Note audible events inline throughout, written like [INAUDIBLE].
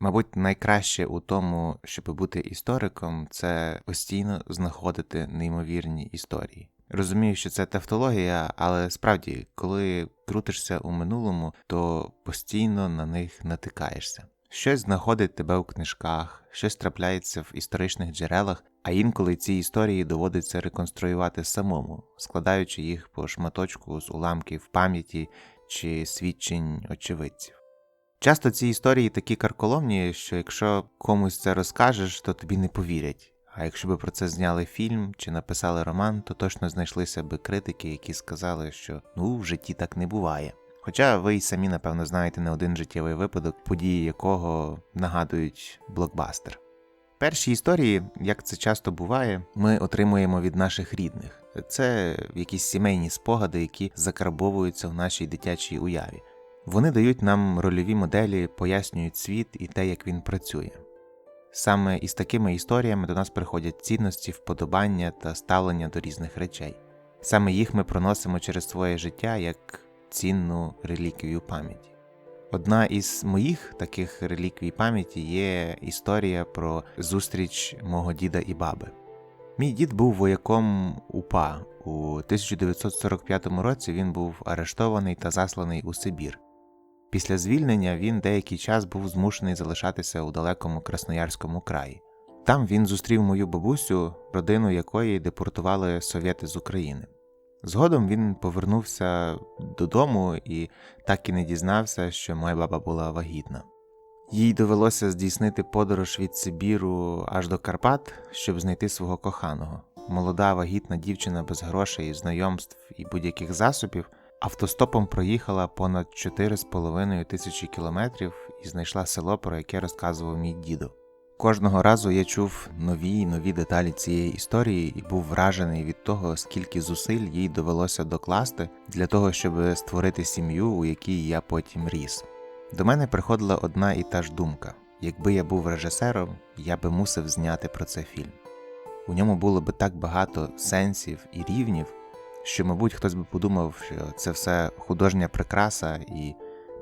Мабуть, найкраще у тому, щоб бути істориком, це постійно знаходити неймовірні історії. Розумію, що це тавтологія, але справді, коли крутишся у минулому, то постійно на них натикаєшся. Щось знаходить тебе у книжках, щось трапляється в історичних джерелах, а інколи ці історії доводиться реконструювати самому, складаючи їх по шматочку з уламків пам'яті чи свідчень очевидців. Часто ці історії такі карколомні, що якщо комусь це розкажеш, то тобі не повірять. А якщо би про це зняли фільм чи написали роман, то точно знайшлися би критики, які сказали, що ну в житті так не буває. Хоча ви й самі, напевно, знаєте не один життєвий випадок, події якого нагадують блокбастер. Перші історії, як це часто буває, ми отримуємо від наших рідних. Це якісь сімейні спогади, які закарбовуються в нашій дитячій уяві. Вони дають нам рольові моделі, пояснюють світ і те, як він працює. Саме із такими історіями до нас приходять цінності, вподобання та ставлення до різних речей. Саме їх ми проносимо через своє життя як цінну реліквію пам'яті. Одна із моїх таких реліквій пам'яті є історія про зустріч мого діда і баби. Мій дід був вояком УПА. У 1945 році він був арештований та засланий у Сибір. Після звільнення він деякий час був змушений залишатися у далекому Красноярському краї. Там він зустрів мою бабусю, родину якої депортували совєти з України. Згодом він повернувся додому і так і не дізнався, що моя баба була вагітна. Їй довелося здійснити подорож від Сибіру аж до Карпат, щоб знайти свого коханого. Молода вагітна дівчина без грошей, знайомств і будь-яких засобів автостопом проїхала понад 4,5 тисячі кілометрів і знайшла село, про яке розказував мій дідо. Кожного разу я чув нові й нові деталі цієї історії і був вражений від того, скільки зусиль їй довелося докласти для того, щоб створити сім'ю, у якій я потім ріс. До мене приходила одна і та ж думка: якби я був режисером, я би мусив зняти про це фільм. У ньому було би так багато сенсів і рівнів, що, мабуть, хтось би подумав, що це все художня прикраса, і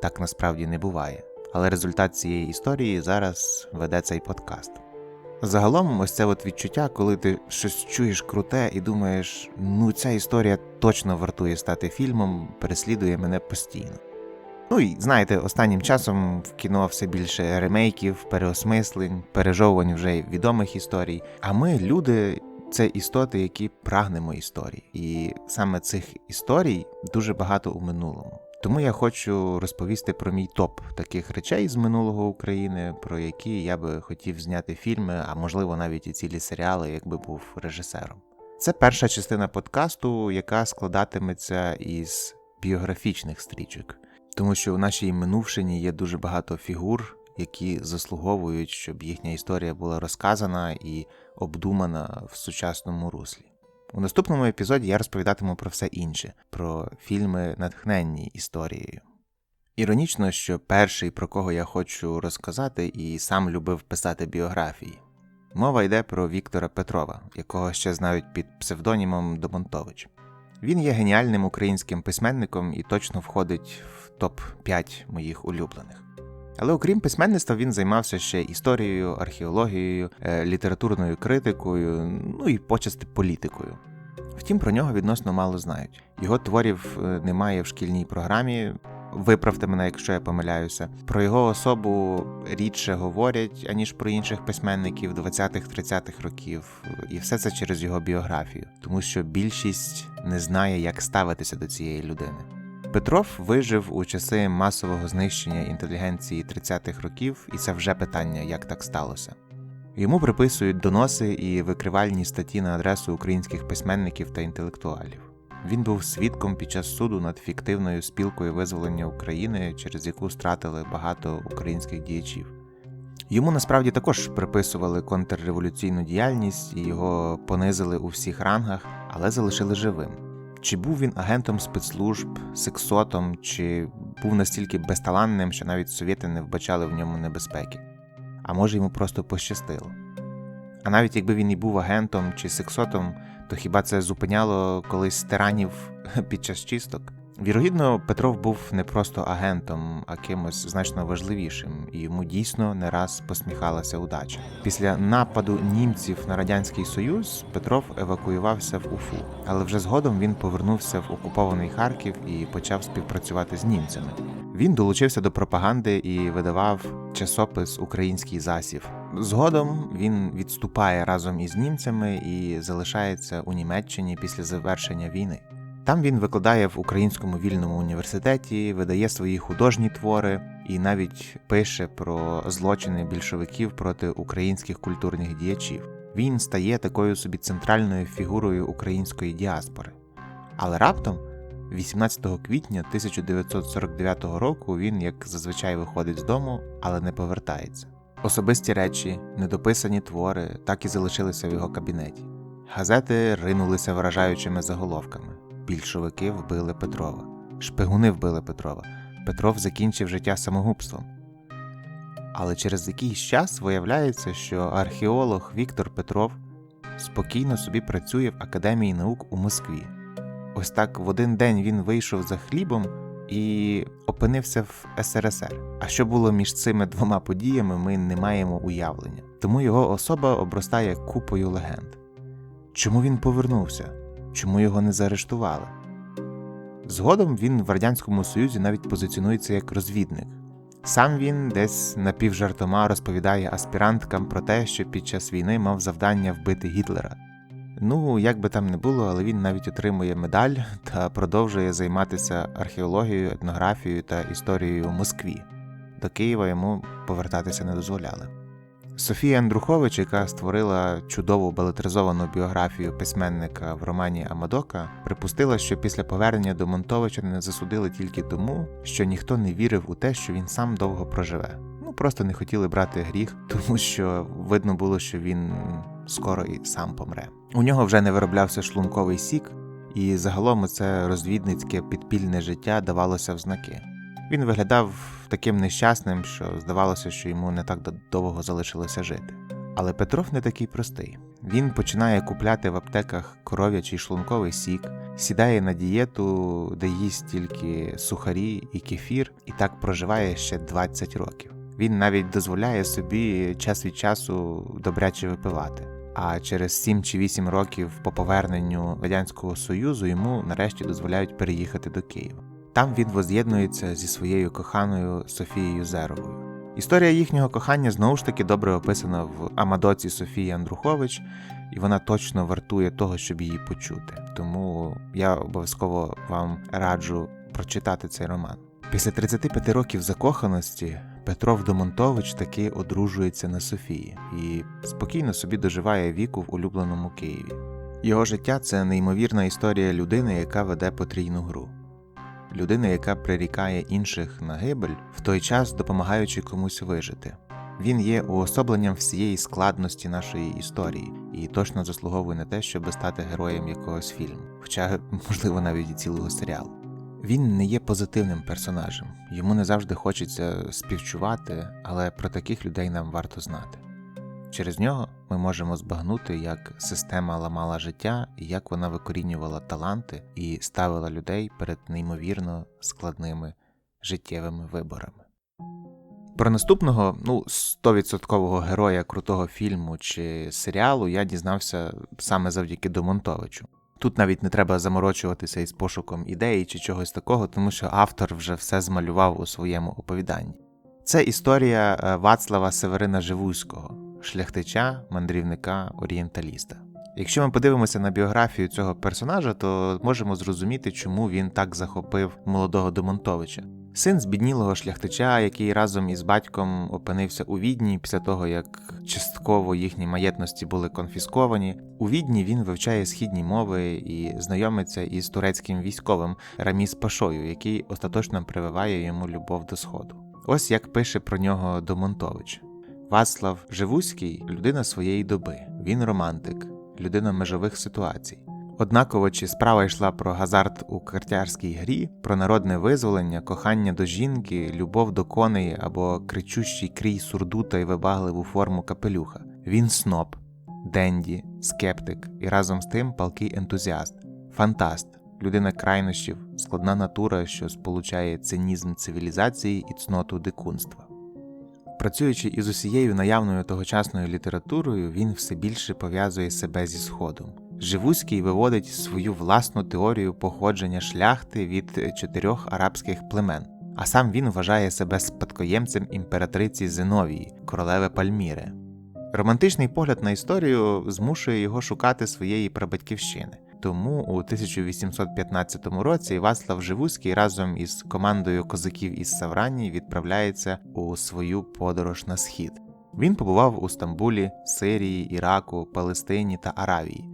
так насправді не буває. Але результат цієї історії зараз веде цей подкаст. Загалом, ось це от відчуття, коли ти щось чуєш круте і думаєш, ну ця історія точно вартує стати фільмом, переслідує мене постійно. Ну і знаєте, останнім часом в кіно все більше ремейків, переосмислень, пережовувань вже відомих історій. А ми, люди, це істоти, які прагнемо історій. І саме цих історій дуже багато у минулому. Тому я хочу розповісти про мій топ таких речей з минулого України, про які я би хотів зняти фільми, а можливо навіть і цілі серіали, якби був режисером. Це перша частина подкасту, яка складатиметься із біографічних стрічок, тому що у нашій минувшині є дуже багато фігур, які заслуговують, щоб їхня історія була розказана і обдумана в сучасному руслі. У наступному епізоді я розповідатиму про все інше, про фільми, натхненні історією. Іронічно, що перший, про кого я хочу розказати, і сам любив писати біографії. Мова йде про Віктора Петрова, якого ще знають під псевдонімом Домонтович. Він є геніальним українським письменником і точно входить в топ-5 моїх улюблених. Але окрім письменництва, він займався ще історією, археологією, е, літературною критикою, ну і почасти політикою. Втім, про нього відносно мало знають. Його творів е, немає в шкільній програмі. Виправте мене, якщо я помиляюся. Про його особу рідше говорять, аніж про інших письменників 20-30-х років, і все це через його біографію, тому що більшість не знає, як ставитися до цієї людини. Петров вижив у часи масового знищення інтелігенції 30-х років, і це вже питання, як так сталося. Йому приписують доноси і викривальні статті на адресу українських письменників та інтелектуалів. Він був свідком під час суду над фіктивною спілкою визволення України, через яку стратили багато українських діячів. Йому насправді також приписували контрреволюційну діяльність і його понизили у всіх рангах, але залишили живим. Чи був він агентом спецслужб, сексотом, чи був настільки безталанним, що навіть совєти не вбачали в ньому небезпеки, а може йому просто пощастило. А навіть якби він і був агентом чи сексотом, то хіба це зупиняло колись тиранів [LAUGHS] під час чисток? Вірогідно, Петров був не просто агентом, а кимось значно важливішим, і йому дійсно не раз посміхалася удача. Після нападу німців на радянський союз Петров евакуювався в Уфу, але вже згодом він повернувся в окупований Харків і почав співпрацювати з німцями. Він долучився до пропаганди і видавав часопис Український засів. Згодом він відступає разом із німцями і залишається у Німеччині після завершення війни. Там він викладає в Українському вільному університеті, видає свої художні твори і навіть пише про злочини більшовиків проти українських культурних діячів. Він стає такою собі центральною фігурою української діаспори. Але раптом, 18 квітня 1949 року, він, як зазвичай, виходить з дому, але не повертається. Особисті речі, недописані твори так і залишилися в його кабінеті. Газети ринулися вражаючими заголовками. Більшовики вбили Петрова, шпигуни вбили Петрова. Петров закінчив життя самогубством. Але через якийсь час виявляється, що археолог Віктор Петров спокійно собі працює в Академії наук у Москві. Ось так в один день він вийшов за хлібом і опинився в СРСР. А що було між цими двома подіями, ми не маємо уявлення. Тому його особа обростає купою легенд. Чому він повернувся? Чому його не заарештували? Згодом він в Радянському Союзі навіть позиціонується як розвідник. Сам він десь напівжартома розповідає аспіранткам про те, що під час війни мав завдання вбити Гітлера. Ну, як би там не було, але він навіть отримує медаль та продовжує займатися археологією, етнографією та історією Москві. До Києва йому повертатися не дозволяли. Софія Андрухович, яка створила чудову балетризовану біографію письменника в романі Амадока, припустила, що після повернення до Монтовича не засудили тільки тому, що ніхто не вірив у те, що він сам довго проживе. Ну просто не хотіли брати гріх, [LAUGHS] тому що видно було, що він скоро і сам помре. У нього вже не вироблявся шлунковий сік, і загалом це розвідницьке підпільне життя давалося в знаки. Він виглядав таким нещасним, що здавалося, що йому не так довго залишилося жити. Але Петров не такий простий. Він починає купляти в аптеках коров'ячий шлунковий сік, сідає на дієту, де їсть тільки сухарі і кефір, і так проживає ще 20 років. Він навіть дозволяє собі час від часу добряче випивати. А через 7 чи 8 років по поверненню Радянського Союзу йому нарешті дозволяють переїхати до Києва. Там він воз'єднується зі своєю коханою Софією Зеровою. Історія їхнього кохання знову ж таки добре описана в Амадоці Софії Андрухович, і вона точно вартує того, щоб її почути. Тому я обов'язково вам раджу прочитати цей роман. Після 35 років закоханості Петров Домонтович таки одружується на Софії і спокійно собі доживає віку в улюбленому Києві. Його життя це неймовірна історія людини, яка веде потрійну гру людина, яка прирікає інших на гибель, в той час допомагаючи комусь вижити. Він є уособленням всієї складності нашої історії і точно заслуговує на те, щоб стати героєм якогось фільму, хоча, можливо, навіть і цілого серіалу. Він не є позитивним персонажем, йому не завжди хочеться співчувати, але про таких людей нам варто знати. Через нього ми можемо збагнути, як система ламала життя і як вона викорінювала таланти і ставила людей перед неймовірно складними життєвими виборами. Про наступного, ну, 100% героя крутого фільму чи серіалу я дізнався саме завдяки Домонтовичу. Тут навіть не треба заморочуватися із пошуком ідеї чи чогось такого, тому що автор вже все змалював у своєму оповіданні. Це історія е, Вацлава Северина Живуського шляхтича, мандрівника, орієнталіста. Якщо ми подивимося на біографію цього персонажа, то можемо зрозуміти, чому він так захопив молодого Домонтовича. Син збіднілого шляхтича, який разом із батьком опинився у відні після того, як частково їхні маєтності були конфісковані. У відні він вивчає східні мови і знайомиться із турецьким військовим Раміс Пашою, який остаточно прививає йому любов до сходу. Ось як пише про нього Домонтович. Васлав Живуський людина своєї доби, він романтик, людина межових ситуацій. Однаково чи справа йшла про газарт у картярській грі, про народне визволення, кохання до жінки, любов до коней або кричущий крій сурдута і вибагливу форму капелюха. Він сноб, денді, скептик і разом з тим палкий ентузіаст, фантаст, людина крайнощів, складна натура, що сполучає цинізм цивілізації і цноту дикунства. Працюючи із усією наявною тогочасною літературою, він все більше пов'язує себе зі Сходом. Живуський виводить свою власну теорію походження шляхти від чотирьох арабських племен, а сам він вважає себе спадкоємцем імператриці Зиновії, королеви Пальміри. Романтичний погляд на історію змушує його шукати своєї прабатьківщини. Тому у 1815 році Вацлав Живуський разом із командою козаків із Саврані відправляється у свою подорож на схід. Він побував у Стамбулі, Сирії, Іраку, Палестині та Аравії.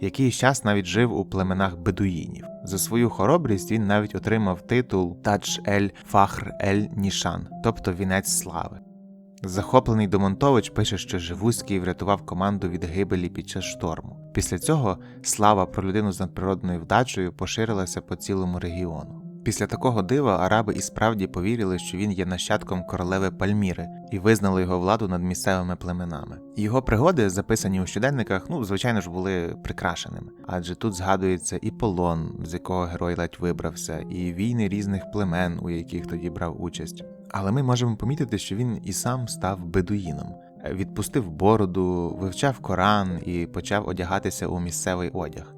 Якийсь час навіть жив у племенах бедуїнів. За свою хоробрість він навіть отримав титул Тадж ель Фахр ель Нішан, тобто вінець слави. Захоплений Домонтович пише, що Живуський врятував команду від гибелі під час шторму. Після цього слава про людину з надприродною вдачею поширилася по цілому регіону. Після такого дива араби і справді повірили, що він є нащадком королеви Пальміри і визнали його владу над місцевими племенами. Його пригоди, записані у щоденниках, ну звичайно ж були прикрашеними, адже тут згадується і полон, з якого герой ледь вибрався, і війни різних племен, у яких тоді брав участь. Але ми можемо помітити, що він і сам став бедуїном. Відпустив бороду, вивчав Коран і почав одягатися у місцевий одяг.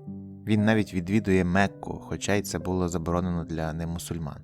Він навіть відвідує Мекку, хоча й це було заборонено для немусульман.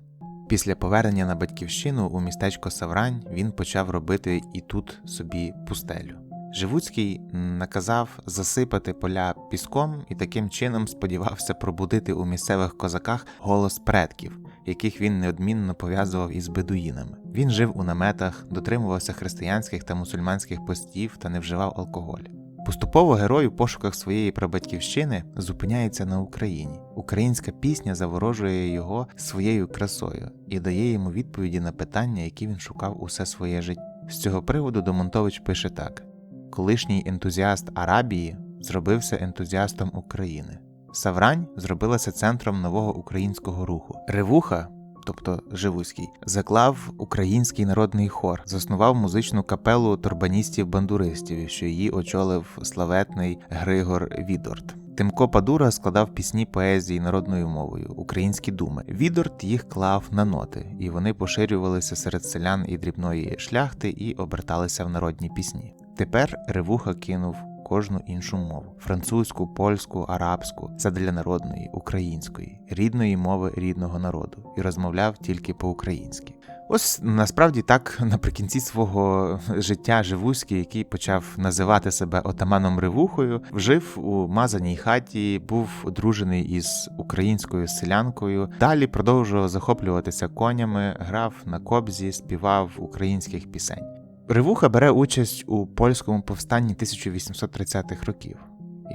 Після повернення на батьківщину у містечко Саврань він почав робити і тут собі пустелю. Живуцький наказав засипати поля піском і таким чином сподівався пробудити у місцевих козаках голос предків, яких він неодмінно пов'язував із бедуїнами. Він жив у наметах, дотримувався християнських та мусульманських постів та не вживав алкоголь. Поступово герой у пошуках своєї прабатьківщини зупиняється на Україні. Українська пісня заворожує його своєю красою і дає йому відповіді на питання, які він шукав усе своє життя. З цього приводу Домонтович пише так: колишній ентузіаст Арабії зробився ентузіастом України. Саврань зробилася центром нового українського руху. Ревуха тобто Живуський, заклав український народний хор, заснував музичну капелу турбаністів-бандуристів, що її очолив славетний Григор Відорт. Тимко Падура складав пісні поезії народною мовою, українські думи. Відорт їх клав на ноти, і вони поширювалися серед селян і дрібної шляхти і оберталися в народні пісні. Тепер Ревуха кинув кожну іншу мову французьку, польську, арабську, задля народної, української, рідної мови рідного народу, і розмовляв тільки по-українськи. Ось насправді так наприкінці свого життя Живуський, який почав називати себе отаманом Ревухою, вжив у мазаній хаті, був одружений із українською селянкою. Далі продовжував захоплюватися конями, грав на кобзі, співав українських пісень. Ревуха бере участь у польському повстанні 1830-х років,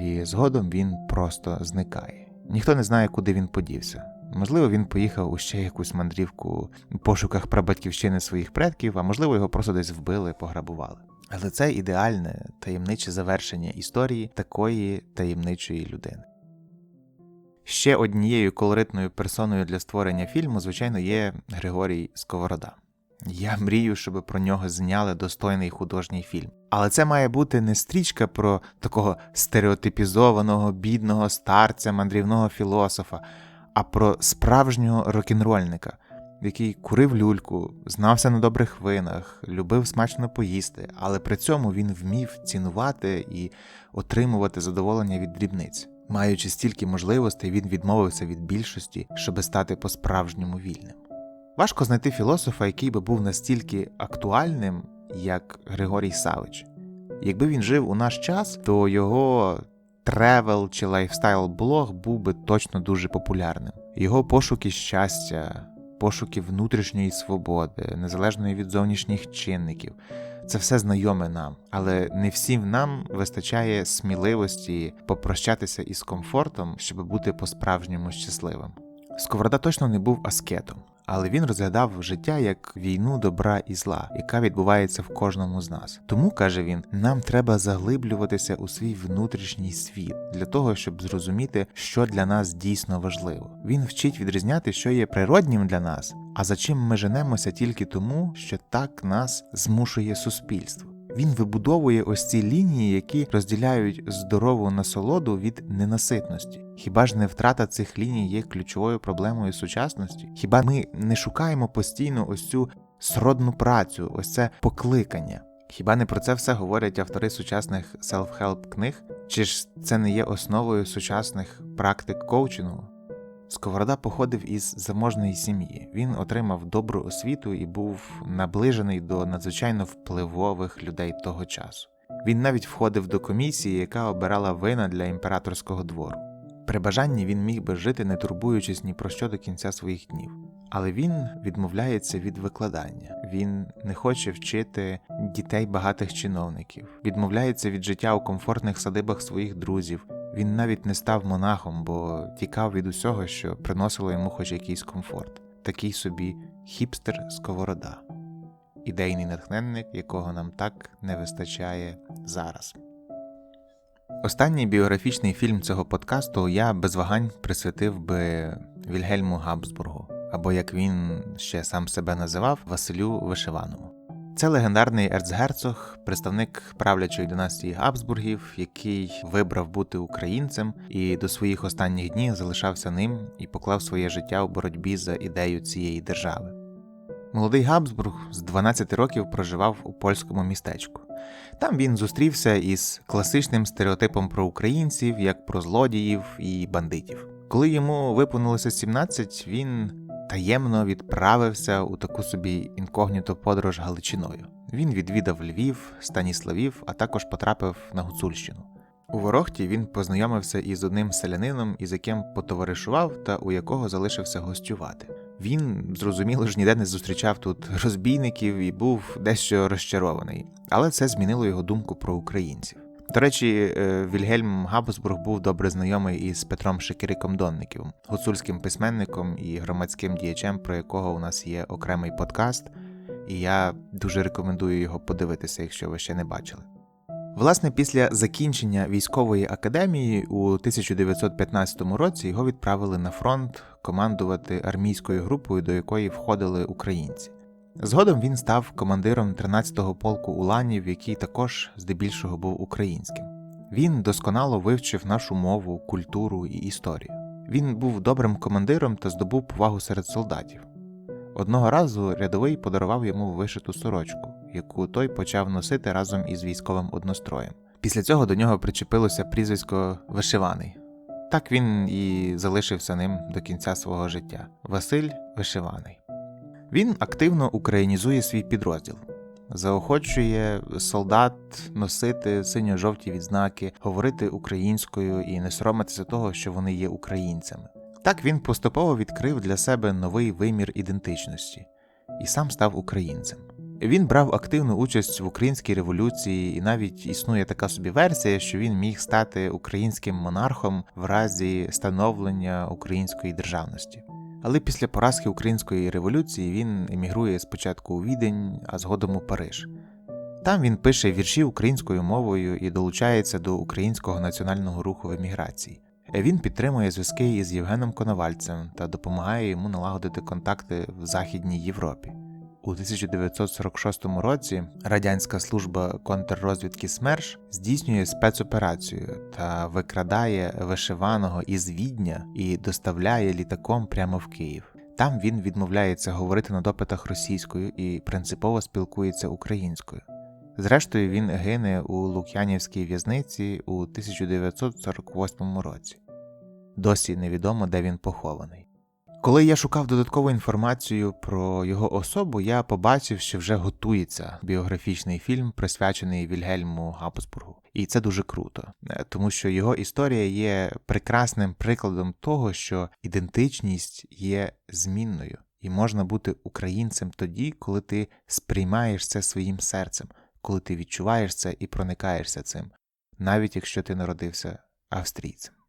і згодом він просто зникає. Ніхто не знає, куди він подівся. Можливо, він поїхав у ще якусь мандрівку в пошуках прабатьківщини своїх предків, а можливо, його просто десь вбили, пограбували. Але це ідеальне таємниче завершення історії такої таємничої людини. Ще однією колоритною персоною для створення фільму, звичайно, є Григорій Сковорода. Я мрію, щоб про нього зняли достойний художній фільм. Але це має бути не стрічка про такого стереотипізованого, бідного старця, мандрівного філософа, а про справжнього рок-н-рольника, який курив люльку, знався на добрих винах, любив смачно поїсти, але при цьому він вмів цінувати і отримувати задоволення від дрібниць. Маючи стільки можливостей, він відмовився від більшості, щоби стати по-справжньому вільним. Важко знайти філософа, який би був настільки актуальним, як Григорій Савич. Якби він жив у наш час, то його тревел чи лайфстайл блог був би точно дуже популярним. Його пошуки щастя, пошуки внутрішньої свободи, незалежної від зовнішніх чинників. Це все знайоме нам, але не всім нам вистачає сміливості попрощатися із комфортом, щоб бути по-справжньому щасливим. Сковорода точно не був аскетом, але він розглядав життя як війну добра і зла, яка відбувається в кожному з нас. Тому каже він: нам треба заглиблюватися у свій внутрішній світ для того, щоб зрозуміти, що для нас дійсно важливо. Він вчить відрізняти, що є природнім для нас, а за чим ми женемося тільки тому, що так нас змушує суспільство. Він вибудовує ось ці лінії, які розділяють здорову насолоду від ненаситності. Хіба ж не втрата цих ліній є ключовою проблемою сучасності? Хіба ми не шукаємо постійно ось цю сродну працю, ось це покликання? Хіба не про це все говорять автори сучасних селф-хелп книг? Чи ж це не є основою сучасних практик коучингу? Сковорода походив із заможної сім'ї. Він отримав добру освіту і був наближений до надзвичайно впливових людей того часу. Він навіть входив до комісії, яка обирала вина для імператорського двору. При бажанні він міг би жити, не турбуючись ні про що до кінця своїх днів. Але він відмовляється від викладання. Він не хоче вчити дітей багатих чиновників, відмовляється від життя у комфортних садибах своїх друзів. Він навіть не став монахом, бо тікав від усього, що приносило йому хоч якийсь комфорт. Такий собі хіпстер сковорода, ідейний натхненник, якого нам так не вистачає зараз. Останній біографічний фільм цього подкасту я без вагань присвятив би Вільгельму Габсбургу, або як він ще сам себе називав, Василю Вишиваному. Це легендарний ерцгерцог, представник правлячої династії Габсбургів, який вибрав бути українцем і до своїх останніх днів залишався ним і поклав своє життя у боротьбі за ідею цієї держави. Молодий Габсбург з 12 років проживав у польському містечку. Там він зустрівся із класичним стереотипом про українців, як про злодіїв і бандитів. Коли йому виповнилося 17, він таємно відправився у таку собі інкогніто подорож Галичиною. Він відвідав Львів, Станіславів, а також потрапив на Гуцульщину. У Ворохті він познайомився із одним селянином, із яким потоваришував та у якого залишився гостювати. Він, зрозуміло ж, ніде не зустрічав тут розбійників і був дещо розчарований, але це змінило його думку про українців. До речі, е, Вільгельм Габсбург був добре знайомий із Петром Шекериком Донниківим, гуцульським письменником і громадським діячем, про якого у нас є окремий подкаст, і я дуже рекомендую його подивитися, якщо ви ще не бачили. Власне, після закінчення військової академії у 1915 році його відправили на фронт командувати армійською групою, до якої входили українці. Згодом він став командиром 13-го полку уланів, який також здебільшого був українським. Він досконало вивчив нашу мову, культуру і історію. Він був добрим командиром та здобув повагу серед солдатів. Одного разу рядовий подарував йому вишиту сорочку, яку той почав носити разом із військовим одностроєм. Після цього до нього причепилося прізвисько Вишиваний. Так він і залишився ним до кінця свого життя Василь Вишиваний. Він активно українізує свій підрозділ, заохочує солдат носити синьо-жовті відзнаки, говорити українською і не соромитися того, що вони є українцями. Так він поступово відкрив для себе новий вимір ідентичності і сам став українцем. Він брав активну участь в українській революції, і навіть існує така собі версія, що він міг стати українським монархом в разі становлення української державності. Але після поразки української революції він емігрує спочатку у Відень, а згодом у Париж. Там він пише вірші українською мовою і долучається до українського національного руху в еміграції. Він підтримує зв'язки із Євгеном Коновальцем та допомагає йому налагодити контакти в Західній Європі. У 1946 році радянська служба контррозвідки СМЕРШ здійснює спецоперацію та викрадає вишиваного із Відня і доставляє літаком прямо в Київ. Там він відмовляється говорити на допитах російською і принципово спілкується українською. Зрештою, він гине у Лук'янівській в'язниці у 1948 році. Досі невідомо, де він похований. Коли я шукав додаткову інформацію про його особу, я побачив, що вже готується біографічний фільм, присвячений Вільгельму Габсбургу. І це дуже круто, е, тому що його історія є прекрасним прикладом того, що ідентичність є змінною, і можна бути українцем тоді, коли ти сприймаєш це своїм серцем, коли ти відчуваєш це і проникаєшся цим, навіть якщо ти народився австрійцем.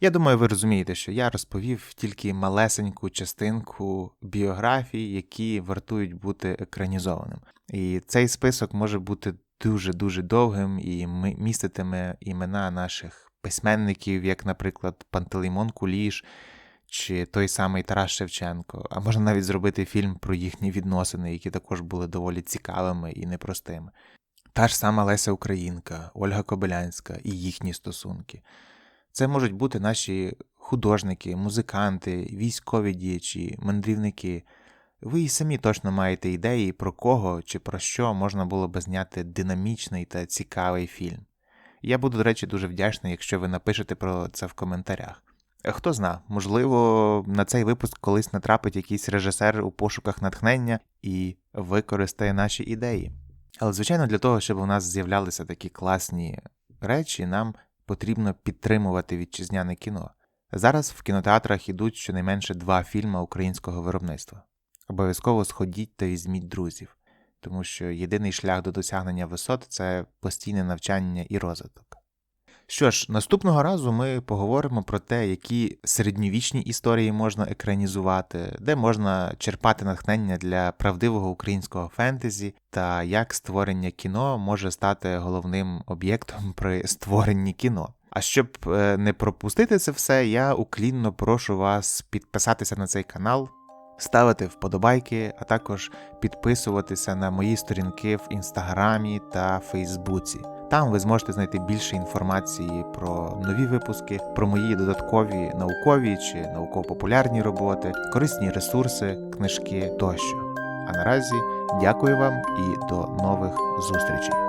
Я думаю, ви розумієте, що я розповів тільки малесеньку частинку біографій, які вартують бути екранізованим. І цей список може бути дуже-дуже довгим і міститиме імена наших письменників, як, наприклад, Пантелеймон Куліш чи той самий Тарас Шевченко, а можна навіть зробити фільм про їхні відносини, які також були доволі цікавими і непростими. Та ж сама Леся Українка, Ольга Кобилянська і їхні стосунки. Це можуть бути наші художники, музиканти, військові діячі, мандрівники. Ви і самі точно маєте ідеї, про кого чи про що можна було би зняти динамічний та цікавий фільм. Я буду, до речі, дуже вдячний, якщо ви напишете про це в коментарях. Е, Хто зна, можливо, на цей випуск колись натрапить якийсь режисер у пошуках натхнення і використає наші ідеї. Але, звичайно, для того, щоб у нас з'являлися такі класні речі, нам потрібно підтримувати вітчизняне кіно. Зараз в кінотеатрах ідуть щонайменше два фільми українського виробництва. Обов'язково сходіть та візьміть друзів, тому що єдиний шлях до досягнення висот це постійне навчання і розвиток. Що ж, наступного разу ми поговоримо про те, які середньовічні історії можна екранізувати, де можна черпати натхнення для правдивого українського фентезі, та як створення кіно може стати головним об'єктом [LAUGHS] при створенні кіно. А щоб е, не пропустити це все, я уклінно прошу вас підписатися на цей канал, ставити вподобайки, а також підписуватися на мої сторінки в інстаграмі та Фейсбуці. Там ви зможете знайти більше інформації про нові випуски, про мої додаткові наукові чи науково-популярні роботи, корисні ресурси, книжки тощо. А наразі дякую вам і до нових зустрічей.